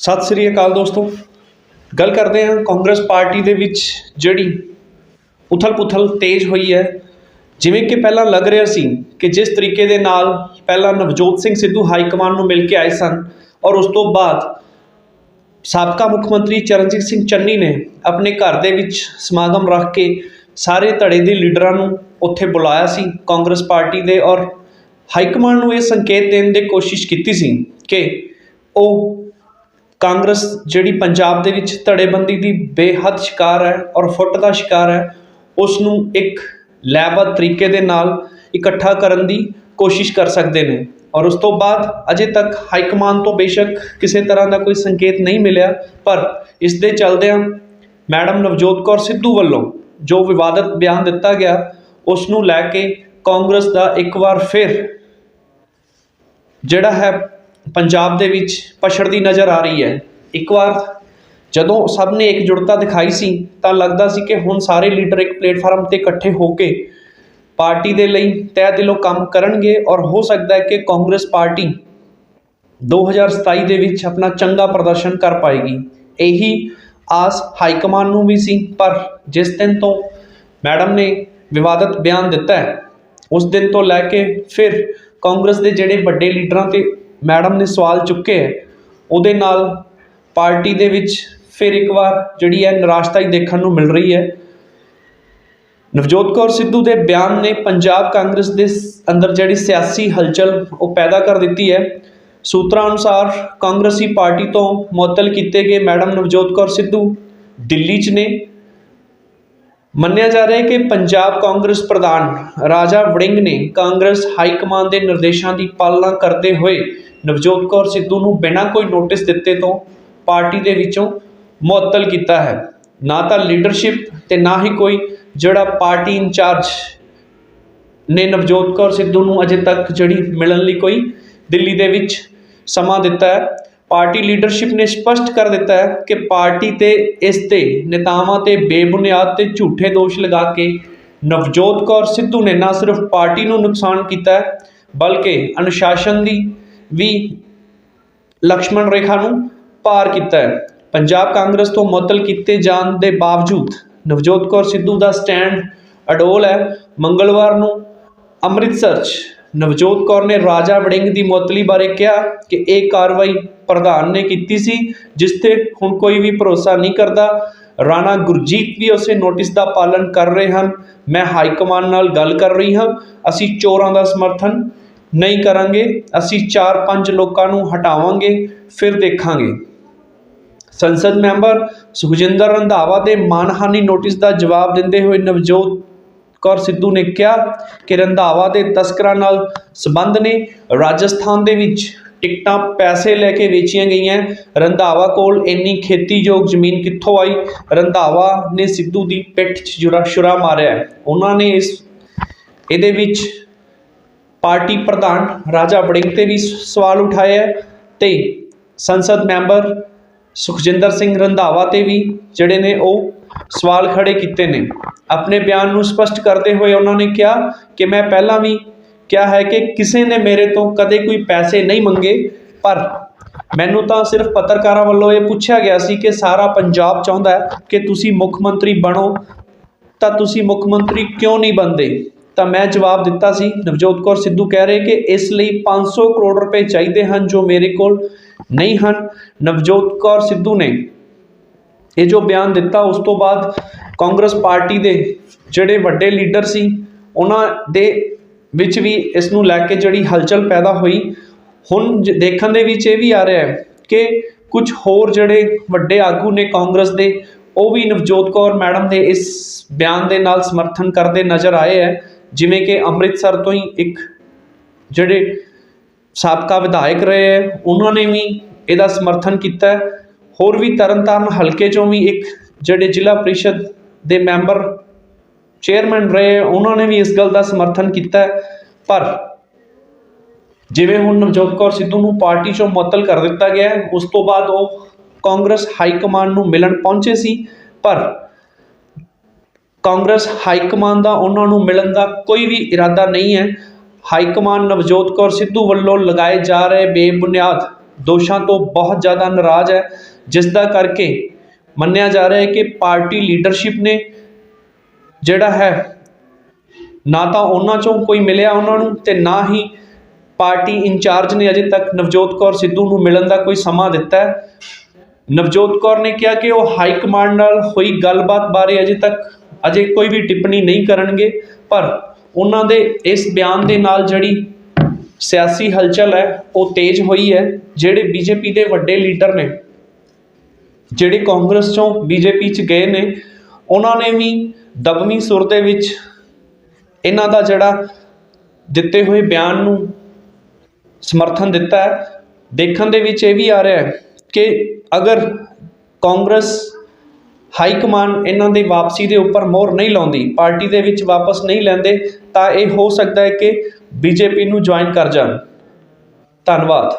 ਸਤਿ ਸ੍ਰੀ ਅਕਾਲ ਦੋਸਤੋ। ਗੱਲ ਕਰਦੇ ਹਾਂ ਕਾਂਗਰਸ ਪਾਰਟੀ ਦੇ ਵਿੱਚ ਜਿਹੜੀ ਉਥਲ-ਪੁਥਲ ਤੇਜ਼ ਹੋਈ ਹੈ। ਜਿਵੇਂ ਕਿ ਪਹਿਲਾਂ ਲੱਗ ਰਿਹਾ ਸੀ ਕਿ ਜਿਸ ਤਰੀਕੇ ਦੇ ਨਾਲ ਪਹਿਲਾਂ ਨਵਜੋਤ ਸਿੰਘ ਸਿੱਧੂ ਹਾਈ ਕਮਾਂਡ ਨੂੰ ਮਿਲ ਕੇ ਆਏ ਸਨ ਔਰ ਉਸ ਤੋਂ ਬਾਅਦ ਸਾਬਕਾ ਮੁੱਖ ਮੰਤਰੀ ਚਰਨਜੀਤ ਸਿੰਘ ਚੰਨੀ ਨੇ ਆਪਣੇ ਘਰ ਦੇ ਵਿੱਚ ਸਮਾਗਮ ਰੱਖ ਕੇ ਸਾਰੇ ਧੜੇ ਦੇ ਲੀਡਰਾਂ ਨੂੰ ਉੱਥੇ ਬੁਲਾਇਆ ਸੀ ਕਾਂਗਰਸ ਪਾਰਟੀ ਦੇ ਔਰ ਹਾਈ ਕਮਾਂਡ ਨੂੰ ਇਹ ਸੰਕੇਤ ਦੇਣ ਦੀ ਕੋਸ਼ਿਸ਼ ਕੀਤੀ ਸੀ ਕਿ ਉਹ ਕਾਂਗਰਸ ਜਿਹੜੀ ਪੰਜਾਬ ਦੇ ਵਿੱਚ ਧੜੇਬੰਦੀ ਦੀ ਬੇਹੱਦ ਸ਼ਿਕਾਰ ਹੈ ਔਰ ਫੁੱਟ ਦਾ ਸ਼ਿਕਾਰ ਹੈ ਉਸ ਨੂੰ ਇੱਕ ਲੈਬਰ ਤਰੀਕੇ ਦੇ ਨਾਲ ਇਕੱਠਾ ਕਰਨ ਦੀ ਕੋਸ਼ਿਸ਼ ਕਰ ਸਕਦੇ ਨੇ। ਔਰ ਉਸ ਤੋਂ ਬਾਅਦ ਅਜੇ ਤੱਕ ਹਾਈ ਕਮਾਂਡ ਤੋਂ ਬੇਸ਼ੱਕ ਕਿਸੇ ਤਰ੍ਹਾਂ ਦਾ ਕੋਈ ਸੰਕੇਤ ਨਹੀਂ ਮਿਲਿਆ, ਪਰ ਇਸ ਦੇ ਚੱਲਦਿਆਂ ਮੈਡਮ ਨਵਜੋਤ ਕੌਰ ਸਿੱਧੂ ਵੱਲੋਂ ਜੋ ਵਿਵਾਦਤ ਬਿਆਨ ਦਿੱਤਾ ਗਿਆ ਉਸ ਨੂੰ ਲੈ ਕੇ ਕਾਂਗਰਸ ਦਾ ਇੱਕ ਵਾਰ ਫਿਰ ਜਿਹੜਾ ਹੈ ਪੰਜਾਬ ਦੇ ਵਿੱਚ ਪਛੜਦੀ ਨਜ਼ਰ ਆ ਰਹੀ ਹੈ। ਇੱਕ ਵਾਰ ਜਦੋਂ ਸਭ ਨੇ ਇਕਜੁੱਟਤਾ ਦਿਖਾਈ ਸੀ, ਤਾਂ ਲੱਗਦਾ ਸੀ ਕਿ ਹੁਣ ਸਾਰੇ ਲੀਡਰ ਇੱਕ ਪਲੇਟਫਾਰਮ ਤੇ ਇਕੱਠੇ ਹੋ ਕੇ ਪਾਰਟੀ ਦੇ ਲਈ ਤਹਿ ਦਿਲੋਂ ਕੰਮ ਕਰਨਗੇ ਔਰ ਹੋ ਸਕਦਾ ਹੈ ਕਿ ਕਾਂਗਰਸ ਪਾਰਟੀ 2027 ਦੇ ਵਿੱਚ ਆਪਣਾ ਚੰਗਾ ਪ੍ਰਦਰਸ਼ਨ ਕਰ ਪਾਏਗੀ। ਇਹੀ ਆਸ ਹਾਈ ਕਮਾਂਡ ਨੂੰ ਵੀ ਸੀ, ਪਰ ਜਿਸ ਦਿਨ ਤੋਂ ਮੈਡਮ ਨੇ ਵਿਵਾਦਤ ਬਿਆਨ ਦਿੱਤਾ ਹੈ, ਉਸ ਦਿਨ ਤੋਂ ਲੈ ਕੇ ਫਿਰ ਕਾਂਗਰਸ ਦੇ ਜਿਹੜੇ ਵੱਡੇ ਲੀਡਰਾਂ ਤੇ ਮੈਡਮ ਨੇ ਸਵਾਲ ਚੁੱਕੇ ਹੈ ਉਹਦੇ ਨਾਲ ਪਾਰਟੀ ਦੇ ਵਿੱਚ ਫਿਰ ਇੱਕ ਵਾਰ ਜਿਹੜੀ ਹੈ ਨਿਰਾਸ਼ਤਾ ਹੀ ਦੇਖਣ ਨੂੰ ਮਿਲ ਰਹੀ ਹੈ। ਨਵਜੋਤ ਕੌਰ ਸਿੱਧੂ ਦੇ ਬਿਆਨ ਨੇ ਪੰਜਾਬ ਕਾਂਗਰਸ ਦੇ ਅੰਦਰ ਜਿਹੜੀ ਸਿਆਸੀ ਹਲਚਲ ਉਹ ਪੈਦਾ ਕਰ ਦਿੱਤੀ ਹੈ। ਸੂਤਰਾਂ ਅਨੁਸਾਰ ਕਾਂਗਰਸੀ ਪਾਰਟੀ ਤੋਂ ਮੁਅੱਤਲ ਕੀਤੇ ਗਏ ਮੈਡਮ ਨਵਜੋਤ ਕੌਰ ਸਿੱਧੂ ਦਿੱਲੀ 'ਚ ਨੇ। ਮੰਨਿਆ ਜਾ ਰਿਹਾ ਹੈ ਕਿ ਪੰਜਾਬ ਕਾਂਗਰਸ ਪ੍ਰਧਾਨ ਰਾਜਾ ਵੜਿੰਗ ਨੇ ਕਾਂਗਰਸ ਹਾਈ ਕਮਾਨ ਦੇ ਨਿਰਦੇਸ਼ਾਂ ਦੀ ਪਾਲਣਾ ਕਰਦੇ ਹੋਏ ਨਵਜੋਤ ਕੌਰ ਸਿੱਧੂ ਨੂੰ ਬਿਨਾਂ ਕੋਈ ਨੋਟਿਸ ਦਿੱਤੇ ਤੋਂ ਪਾਰਟੀ ਦੇ ਵਿੱਚੋਂ ਮੁਅੱਤਲ ਕੀਤਾ ਹੈ। ਨਾ ਤਾਂ ਲੀਡਰਸ਼ਿਪ ਤੇ ਨਾ ਹੀ ਕੋਈ ਜਿਹੜਾ ਪਾਰਟੀ ਇੰਚਾਰਜ ਨੇ ਨਵਜੋਤ ਕੌਰ ਸਿੱਧੂ ਨੂੰ ਅਜੇ ਤੱਕ ਜਿਹੜੀ ਮਿਲਣ ਲਈ ਕੋਈ ਦਿੱਲੀ ਦੇ ਵਿੱਚ ਸਮਾਂ ਦਿੱਤਾ ਹੈ। ਪਾਰਟੀ ਲੀਡਰਸ਼ਿਪ ਨੇ ਸਪਸ਼ਟ ਕਰ ਦਿੱਤਾ ਹੈ ਕਿ ਪਾਰਟੀ ਤੇ ਇਸ ਤੇ ਨੇਤਾਵਾਂ ਤੇ ਬੇਬੁਨਿਆਦ ਤੇ ਝੂਠੇ ਦੋਸ਼ ਲਗਾ ਕੇ ਨਵਜੋਤ ਕੌਰ ਸਿੱਧੂ ਨੇ ਨਾ ਸਿਰਫ ਪਾਰਟੀ ਨੂੰ ਨੁਕਸਾਨ ਕੀਤਾ ਹੈ, ਬਲਕਿ ਅਨੁਸ਼ਾਸਨ ਦੀ ਵੀ ਲਕਸ਼ਮਣ ਰੇਖਾ ਨੂੰ ਪਾਰ ਕੀਤਾ ਹੈ। ਪੰਜਾਬ ਕਾਂਗਰਸ ਤੋਂ ਮੁਅੱਤਲ ਕੀਤੇ ਜਾਣ ਦੇ ਬਾਵਜੂਦ ਨਵਜੋਤ ਕੌਰ ਸਿੱਧੂ ਦਾ ਸਟੈਂਡ ਅਡੋਲ ਹੈ। ਮੰਗਲਵਾਰ ਨੂੰ ਅੰਮ੍ਰਿਤਸਰ 'ਚ ਨਵਜੋਤ ਕੌਰ ਨੇ ਰਾਜਾ ਵੜਿੰਗ ਦੀ ਮੁਅਤਲੀ ਬਾਰੇ ਕਿਹਾ ਕਿ ਇਹ ਕਾਰਵਾਈ ਪ੍ਰਧਾਨ ਨੇ ਕੀਤੀ ਸੀ, ਜਿਸ ਤੇ ਹੁਣ ਕੋਈ ਵੀ ਭਰੋਸਾ ਨਹੀਂ ਕਰਦਾ। ਰਾਣਾ ਗੁਰਜੀਤ ਵੀ ਉਸੇ ਨੋਟਿਸ ਦਾ ਪਾਲਣ ਕਰ ਰਹੇ ਹਨ। ਮੈਂ ਹਾਈ ਕਮਾਂਡ ਨਾਲ ਗੱਲ ਕਰ ਰਹੀ ਹਾਂ। ਅਸੀਂ ਚੋਰਾਂ ਦਾ ਸਮਰਥਨ ਨਹੀਂ ਕਰਾਂਗੇ। ਅਸੀਂ 4-5 ਲੋਕਾਂ ਨੂੰ ਹਟਾਵਾਂਗੇ, ਫਿਰ ਦੇਖਾਂਗੇ। ਸੰਸਦ ਮੈਂਬਰ ਸੁਖਜਿੰਦਰ ਰੰਧਾਵਾ ਦੇ ਮਾਨਹਾਨੀ ਨੋਟਿਸ ਦਾ ਜਵਾਬ ਦਿੰਦੇ ਹੋਏ ਨਵਜੋਤ ਕੌਰ ਸਿੱਧੂ ਨੇ ਕਿਹਾ ਕਿ ਰੰਧਾਵਾ ਦੇ ਤਸਕਰਾਂ ਨਾਲ ਸਬੰਧ ਨੇ। ਰਾਜਸਥਾਨ ਦੇ ਵਿੱਚ ਟਿਕਟਾਂ ਪੈਸੇ ਲੈ ਕੇ ਵੇਚੀਆਂ ਗਈਆਂ। ਰੰਧਾਵਾ ਕੋਲ ਇੰਨੀ ਖੇਤੀਯੋਗ ਜ਼ਮੀਨ ਕਿੱਥੋਂ ਆਈ? ਰੰਧਾਵਾ ਨੇ ਸਿੱਧੂ ਦੀ ਪਿੱਠ 'ਚ ਜੁਰਾ ਸ਼ੁਰਾ ਮਾਰਿਆ। ਉਹਨਾਂ ਨੇ ਇਸ, ਇਹਦੇ ਵਿੱਚ ਪਾਰਟੀ ਪ੍ਰਧਾਨ ਰਾਜਾ ਵੜਿੰਗ ਤੇ ਵੀ ਸਵਾਲ ਉਠਾਇਆ ਹੈ ਤੇ ਸੰਸਦ ਮੈਂਬਰ ਸੁਖਜਿੰਦਰ ਸਿੰਘ ਰੰਧਾਵਾ ਤੇ ਵੀ, ਜਿਹੜੇ ਨੇ ਉਹ ਸਵਾਲ ਖੜੇ ਕੀਤੇ ਨੇ। ਆਪਣੇ ਬਿਆਨ ਨੂੰ ਸਪਸ਼ਟ ਕਰਦੇ ਹੋਏ ਉਹਨਾਂ ਨੇ ਕਿਹਾ ਕਿ ਮੈਂ ਪਹਿਲਾਂ ਵੀ ਕਿਹਾ ਹੈ ਕਿ ਕਿਸੇ ਨੇ ਮੇਰੇ ਤੋਂ ਕਦੇ ਕੋਈ ਪੈਸੇ ਨਹੀਂ ਮੰਗੇ, ਪਰ ਮੈਨੂੰ ਤਾਂ ਸਿਰਫ ਪੱਤਰਕਾਰਾਂ ਵੱਲੋਂ ਇਹ ਪੁੱਛਿਆ ਗਿਆ ਸੀ ਕਿ ਸਾਰਾ ਪੰਜਾਬ ਚਾਹੁੰਦਾ ਹੈ ਕਿ ਤੁਸੀਂ ਮੁੱਖ ਮੰਤਰੀ ਬਣੋ, ਤਾਂ ਤੁਸੀਂ ਮੁੱਖ ਮੰਤਰੀ ਕਿਉਂ ਨਹੀਂ ਬਣਦੇ? ਤਾਂ ਮੈਂ ਜਵਾਬ ਦਿੱਤਾ ਸੀ, ਨਵਜੋਤ ਕੌਰ ਸਿੱਧੂ ਕਹਿ ਰਹੇ ਕਿ ਇਸ ਲਈ 500 ਕਰੋੜ ਰੁਪਏ ਚਾਹੀਦੇ ਹਨ ਜੋ ਮੇਰੇ ਕੋਲ ਨਹੀਂ ਹਨ, ਨਵਜੋਤ ਕੌਰ ਸਿੱਧੂ ਨੇ। ਇਹ ਜੋ ਬਿਆਨ ਦਿੱਤਾ, ਉਸ ਤੋਂ ਬਾਅਦ ਕਾਂਗਰਸ ਪਾਰਟੀ ਦੇ ਜਿਹੜੇ ਵੱਡੇ ਲੀਡਰ ਸੀ, ਉਹਨਾਂ ਦੇ ਵਿੱਚ ਵੀ ਇਸ ਨੂੰ ਲੈ ਕੇ ਜਿਹੜੀ ਹਲਚਲ ਪੈਦਾ ਹੋਈ। ਹੁਣ ਜ- ਦੇਖਣ ਦੇ ਵਿੱਚ ਇਹ ਵੀ ਆ ਰਿਹਾ ਹੈ ਕਿ ਕੁਝ ਹੋਰ ਜਿਹੜੇ ਵੱਡੇ ਆਗੂ ਨੇ ਕਾਂਗਰਸ ਦੇ, ਉਹ ਵੀ ਨਵਜੋਤ ਕੌਰ ਮੈਡਮ ਦੇ ਇਸ ਬਿਆਨ ਦੇ ਨਾਲ ਸਮਰਥਨ ਕਰਦੇ ਨਜ਼ਰ ਆਏ ਹੈ। ਜਿਵੇਂ ਕਿ ਅੰਮ੍ਰਿਤਸਰ ਤੋਂ ਹੀ ਇੱਕ ਜਿਹੜੇ ਸਾਬਕਾ ਵਿਧਾਇਕ ਰਹੇ ਹੈ, ਉਹਨਾਂ ਨੇ ਵੀ ਇਹਦਾ ਸਮਰਥਨ ਕੀਤਾ ਹੋਰ ਵੀ ਤਰਨਤਾਰਨ ਹਲਕੇ ਚੋਂ ਵੀ ਇੱਕ ਜਿਹੜੇ ਜ਼ਿਲ੍ਹਾ ਪ੍ਰੀਸ਼ਦ ਦੇ ਮੈਂਬਰ ਚੇਅਰਮੈਨ ਰਹੇ, ਉਹਨਾਂ ਨੇ ਵੀ ਇਸ ਗੱਲ ਦਾ ਸਮਰਥਨ ਕੀਤਾ ਪਰ ਜਿਵੇਂ ਹੁਣ ਨਵਜੋਤ ਕੌਰ ਸਿੱਧੂ ਨੂੰ ਪਾਰਟੀ ਚੋਂ ਮੁਅੱਤਲ ਕਰ ਦਿੱਤਾ ਗਿਆ ਉਸ ਤੋਂ ਬਾਅਦ ਉਹ ਕਾਂਗਰਸ ਹਾਈ ਕਮਾਂਡ ਨੂੰ ਮਿਲਣ ਪਹੁੰਚੇ ਸੀ। ਪਰ ਕਾਂਗਰਸ ਹਾਈ ਕਮਾਂਡ ਦਾ ਉਹਨਾਂ ਨੂੰ ਮਿਲਣ ਦਾ ਕੋਈ ਵੀ ਇਰਾਦਾ ਨਹੀਂ ਹੈ। ਹਾਈ ਕਮਾਂਡ ਨਵਜੋਤ ਕੌਰ ਸਿੱਧੂ ਵੱਲੋਂ ਲਗਾਏ ਜਾ ਰਹੇ ਬੇਬੁਨਿਆਦ ਦੋਸ਼ਾਂ ਤੋਂ ਬਹੁਤ ਜ਼ਿਆਦਾ ਨਾਰਾਜ਼ ਹੈ। ਜਿਸ ਦਾ ਕਰਕੇ ਮੰਨਿਆ ਜਾ ਰਿਹਾ ਹੈ ਕਿ ਪਾਰਟੀ ਲੀਡਰਸ਼ਿਪ ਨੇ ਜਿਹੜਾ ਹੈ, ਨਾ ਤਾਂ ਉਹਨਾਂ ਚੋਂ ਕੋਈ ਮਿਲਿਆ ਉਹਨਾਂ ਨੂੰ ਤੇ ਨਾ ਹੀ ਪਾਰਟੀ ਇੰਚਾਰਜ ਨੇ ਅਜੇ ਤੱਕ ਨਵਜੋਤ ਕੌਰ ਸਿੱਧੂ ਨੂੰ ਮਿਲਣ ਦਾ ਕੋਈ ਸਮਾਂ ਦਿੱਤਾ ਹੈ। ਨਵਜੋਤ ਕੌਰ ਨੇ ਕਿਹਾ ਕਿ ਉਹ ਹਾਈ ਕਮਾਂਡ ਨਾਲ ਹੋਈ ਗੱਲਬਾਤ ਬਾਰੇ ਅਜੇ ਤੱਕ ਅਜੇ ਕੋਈ ਵੀ ਟਿੱਪਣੀ ਨਹੀਂ ਕਰਨਗੇ, ਪਰ ਉਹਨਾਂ ਦੇ ਇਸ ਬਿਆਨ ਦੇ ਨਾਲ ਜਿਹੜੀ ਸਿਆਸੀ ਹਲਚਲ ਹੈ, ਉਹ ਤੇਜ਼ ਹੋਈ ਹੈ, ਜਿਹੜੇ ਬੀਜੇਪੀ ਦੇ ਵੱਡੇ ਲੀਡਰ ਨੇ। ਜਿਹੜੇ ਕਾਂਗਰਸ ਚੋਂ ਬੀਜੇਪੀ ਚ ਗਏ ਨੇ, ਉਹਨਾਂ ਨੇ ਵੀ ਦਬਵੀਂ ਸੁਰ ਦੇ ਵਿੱਚ ਇਹਨਾਂ ਦਾ ਜਿਹੜਾ ਦਿੱਤੇ ਹੋਏ ਬਿਆਨ ਨੂੰ ਸਮਰਥਨ ਦਿੱਤਾ ਹੈ। ਦੇਖਣ ਦੇ ਵਿੱਚ ਇਹ ਵੀ ਆ ਰਿਹਾ ਹੈ ਕਿ ਅਗਰ ਕਾਂਗਰਸ ਹਾਈ ਕਮਾਂਡ ਇਹਨਾਂ ਦੀ ਵਾਪਸੀ ਦੇ ਉੱਪਰ ਮੋਹਰ ਨਹੀਂ ਲਾਉਂਦੀ, ਪਾਰਟੀ ਦੇ ਵਿੱਚ ਵਾਪਸ ਨਹੀਂ ਲੈਂਦੇ, ਤਾਂ ਇਹ ਹੋ ਸਕਦਾ ਹੈ ਕਿ ਬੀਜੇਪੀ ਨੂੰ ਜੁਆਇਨ ਕਰ ਜਾਣ। ਧੰਨਵਾਦ।